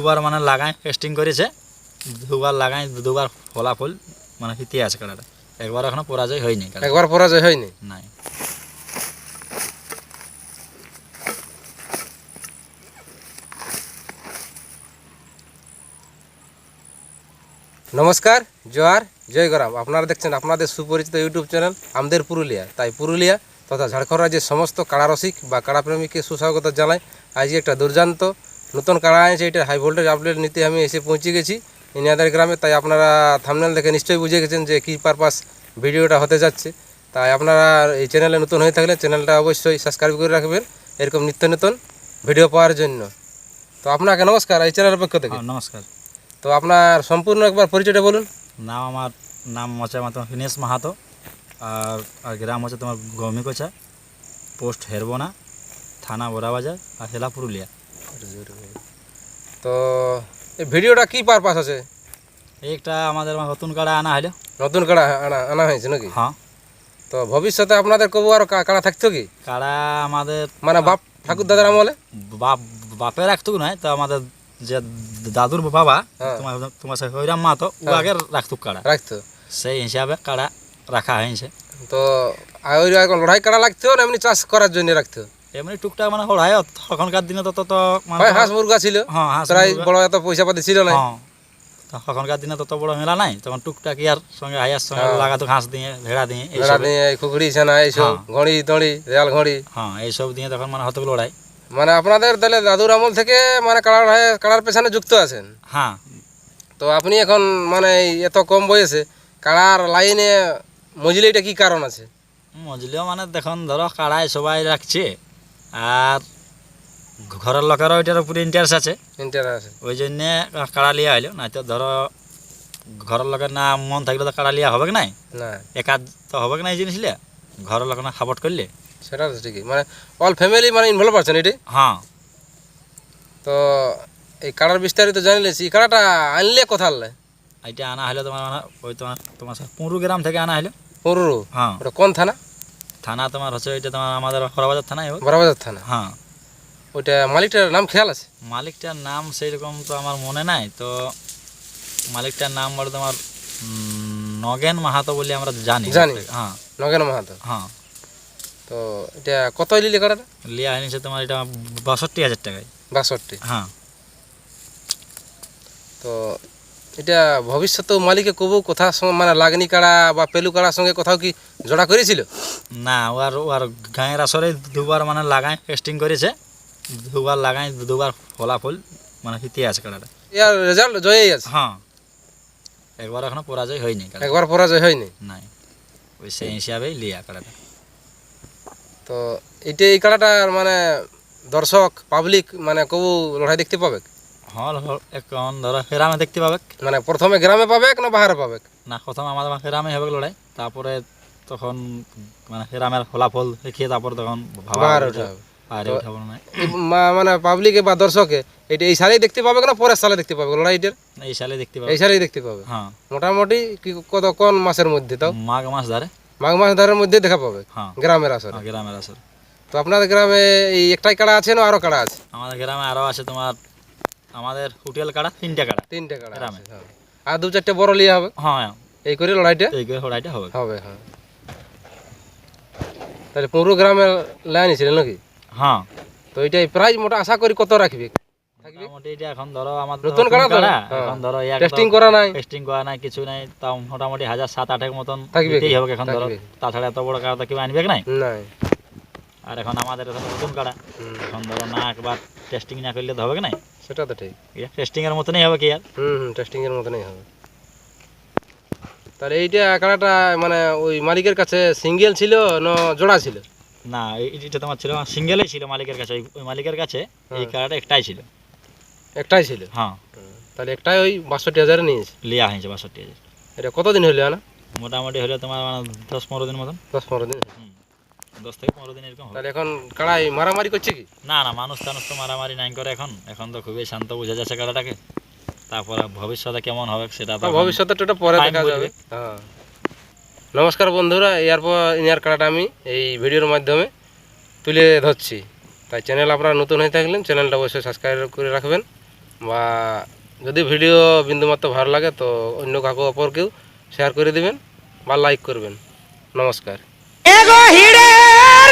দুবার মানে লাগাই টেস্টিং করেছে দুবার লাগাই দুবার ফলাফল মানে হিতে আছে কাড়াটা একবার এখনও পরাজয় হয়নি একবার পরাজয় হয়নি? নাই। নমস্কার জোয়ার জয় গরাম আপনারা দেখছেন আপনাদের সুপরিচিত ইউটিউব চ্যানেল আমাদের পুরুলিয়া। তাই পুরুলিয়া তথা ঝাড়খণ্ড রাজ্যের সমস্ত কাড়ারসিক বা কাড়াপ্রেমীকে সুস্বাগত জানাই। আজকে একটা দুর্দান্ত নতুন কাড়া আছে এটা হাই ভোল্টেজ আপডেট নিতে আমি এসে পৌঁছে গেছি। ইনিয়াদের গ্রামে তাই আপনারা থামনেল দেখে নিশ্চয়ই বুঝে গেছেন যে কী পারপাস ভিডিওটা হতে যাচ্ছে। তাই আপনারা এই চ্যানেলে নতুন হয়ে থাকলে চ্যানেলটা অবশ্যই সাবস্ক্রাইব করে রাখবেন। এরকম নিত্য নতুন ভিডিও পাওয়ার জন্য। তো আপনাকে নমস্কার এই চ্যানেলের পক্ষ থেকে। হ্যাঁ, নমস্কার। তো আপনার সম্পূর্ণ একবার পরিচয়টা বলুন। নাম আমার নাম হচ্ছে আমার তোমার হিনেশ মাহাতো। আর আর গ্রাম হচ্ছে তোমার গৌমিকোচা পোস্ট হেরবোনা থানা বোরাবাজার আর হেলা পুরুলিয়া তো এই ভিডিওটা কি পারপাস আছে? একটা আমাদের নতুন কাড়া আনা হলো। নতুন কাড়া আনা আনা হয়েছে নাকি? হ্যাঁ। তো ভবিষ্যতে আপনাদের কবু আরও কাড়া থাকতো কি? কাড়া আমাদের মানে বাপ ঠাকুর দাদার আমলে? বাপ বাপের রাখতুক নয় তো আমাদের যে দাদুর বাবা হ্যাঁ। তোমার তোমার সে হইরাম মাহাতো ও হ্যাঁ। আগে রাখতুক কাড়া। রাখতো। সেই হিসাবে কাড়া রাখা হয়েছে। তো আর লড়াই কাড়া লাগতো না এমনি চাষ করার জন্য রাখতো? এমনি টুকটাক মানে হড়াই তখনকার দিনে তো তত মানে হাঁস মুরগা ছিল। হ্যাঁ হাঁস প্রায় বড় এত পয়সা পাতি ছিল না। হ্যাঁ। তখনকার দিনে তত বড় মেলা নাই তখন টুকটাক ইয়ার সঙ্গে হাইয়ার সঙ্গে হ্যাঁ। লাগাতো ঘাস দিয়ে ভেড়া দিয়ে ভেড়া দিয়ে খুকড়ি ছানা এইসব হ্যাঁ। ঘড়ি দড়ি রেয়াল ঘড়ি। হ্যাঁ এইসব দিয়ে তখন মানে হতো লড়াই। মানে আপনাদের তাহলে দাদুর আমল থেকে মানে কাড়ার কাড়ার পেছনে যুক্ত আছেন? হ্যাঁ। তো আপনি এখন মানে এত কম বয়সে কাড়ার লাইনে মজলিটা কি কারণ আছে? মজলিও মানে দেখুন ধরো কাড়াই সবাই রাখছে। আর ঘরের লোকেরও এটার উপরে ইন্টারেস্ট আছে। ইন্টারেস্ট আছে। ওই জন্যে কাড়া লিয়া হইল না তো ধরো ঘরের লোকের না মন থাকলে তো কাড়া লিয়া হবে কি নাই? না। তো হবে কি না এই জিনিস লিয়া ঘরের লোক না সাপোর্ট করলে? সেটা তো ঠিকই। মানে অল ফ্যামিলি মানে ইনভলভ আছেন এটি? হ্যাঁ। তো এই কাড়ার বিস্তারিত জানিলেছি এই কাড়াটা আনলে কথা আনলে? এটা আনা হলো তোমার মানে ওই তোমার তোমার পুরু গ্রাম থেকে আনা হলো পুরুরু হ্যাঁ। ওটা কোন থানা? থানা তোমার হচ্ছে ওইটা তোমার আমাদের হরবাজার থানায় বড়বাজার থানা? হ্যাঁ। ওইটা মালিকটার নাম খেয়াল আছে? মালিকটার নাম সেই রকম তো আমার মনে নাই তো মালিকটার নাম বলে তোমার নগেন মাহাতো বলে আমরা জানি। জানি। হ্যাঁ। নগেন মাহাতো? হ্যাঁ। তো এটা কত লিলি কাড়াটা লিয়া এনেছে তোমার এটা বাষট্টি হাজার টাকায়। বাষট্টি? হ্যাঁ। তো এটা ভবিষ্যতে মালিকে কবু কথা মানে লাগনি কাড়া বা পেলু কাড়ার সঙ্গে কোথাও কি জোড়া করেছিল? না ও আর ও গাঁয়ের আসরে দুবার মানে লাগাই টেস্টিং করেছে। দুবার লাগাই দুবার ফলাফল মানে হিতে আছে কাড়াটা। ইয়ার রেজাল্ট জয়ই আছে? হ্যাঁ। একবার এখনও পরাজয় হয়নি একবার পরাজয় হয়নি? নাই। ওই সেই হিসাবেই লিয়া কাড়াটা। তো এইটা এই কাড়াটার মানে দর্শক পাবলিক মানে কবু লড়াই দেখতে পাবে? হল হল এখন ধরো হেরামে দেখতে পাবে মানে প্রথমে গ্রামে পাবে না বাহারে পাবে না প্রথম আমাদের হেরামে হবে লড়াই। তারপরে তখন মানে হেরামের ফলাফল দেখিয়ে তারপর তখন বাহারে উঠাবো মানে পাবলিকে বা দর্শকে এটা এই সালেই দেখতে পাবে না পরের সালে দেখতে পাবে লড়াইটার এই সালে দেখতে পাবো এই সালেই দেখতে পাবে হ্যাঁ। মোটামুটি কি কত কোন মাসের মধ্যে তাও? মাঘ মাস ধরে। মাঘ মাস ধারের মধ্যে দেখা পাবে হ্যাঁ। গ্রামের আসরে। হ্যাঁ, গ্রামের আসর। তো আপনাদের গ্রামে এই একটাই কাড়া আছে না আরও কাড়া আছে? আমাদের গ্রামে আরও আছে তোমার আমাদের হোটেল কাড়া তিনটা কাড়া। তিনটে কাড়া হ্যাঁ। আর দু চারটে বড় লিয়ে হবে? হ্যাঁ এই করে লড়াইটা? এই করে হোড়াইটা হবে। হবে হ্যাঁ। তাহলে পুরো গ্রামে লাইন ছিল নাকি? হ্যাঁ। তো এইটাই প্রাইজ মোটা আশা করি কত রাখবে? মোটামুটি এটা এখন ধরো আমার নতুন কাড়া তো? হ্যাঁ। এখন ধরো টেস্টিং করা নাই? টেস্টিং করা নাই কিছু নাই তাও মোটামুটি হাজার সাত আটের মতন দিতেই হবে এখন ধরো। তাছাড়া এত বড় কাড়া তো কেউ আনবে নাই? আর এখন আমাদের নতুন কাড়া। এখন ধরো টেস্টিং না করলে তো হবে কি নাই? সেটা তো ঠিক। টেস্টিং এর মতনই হবে কি আর? হুম হুম টেস্টিং এর মতনই হবে। তাহলে এইটা কাড়াটা মানে ওই মালিকের কাছে সিঙ্গেল ছিল না জোড়া ছিল? না এই- এটা তোমার ছিল সিঙ্গেলই ছিল মালিকের কাছে। ওই- মালিকের কাছে এই। কাড়াটা একটাই ছিল। একটাই ছিল? হ্যাঁ। তাহলে একটাই ওই বাষট্টি হাজারে নিয়েছে? লিয়া হয়েছে বাষট্টি হাজার। এটা কতদিন হইল না মোটামুটি হলে তোমার মানে দশ পনেরো দিন মতন। দশ পনেরো দিন। হুম। দশ থেকে পনেরো দিন এরকম তাহলে এখন কাড়াই মারামারি করছে কি? না না মানুষ টানুষ তো মারামারি নাই করে এখন। এখন তো খুবই শান্ত বোঝা যাচ্ছে কাড়াটাকে। তারপরে ভবিষ্যতে কেমন হবে সেটা তো ভবিষ্যতে তো পরে দেখা যাবে। হ্যাঁ। নমস্কার বন্ধুরা এরপর ইনার কাড়াটা আমি এই ভিডিওর মাধ্যমে তুলে ধরছি। তাই চ্যানেল আপনারা নতুন হয়ে থাকলেন চ্যানেলটা অবশ্যই সাবস্ক্রাইব করে রাখবেন। বা যদি ভিডিও বিন্দুমাত্র ভালো লাগে তো অন্য কাকু অপরকেও শেয়ার করে দিবেন বা লাইক করবেন। নমস্কার।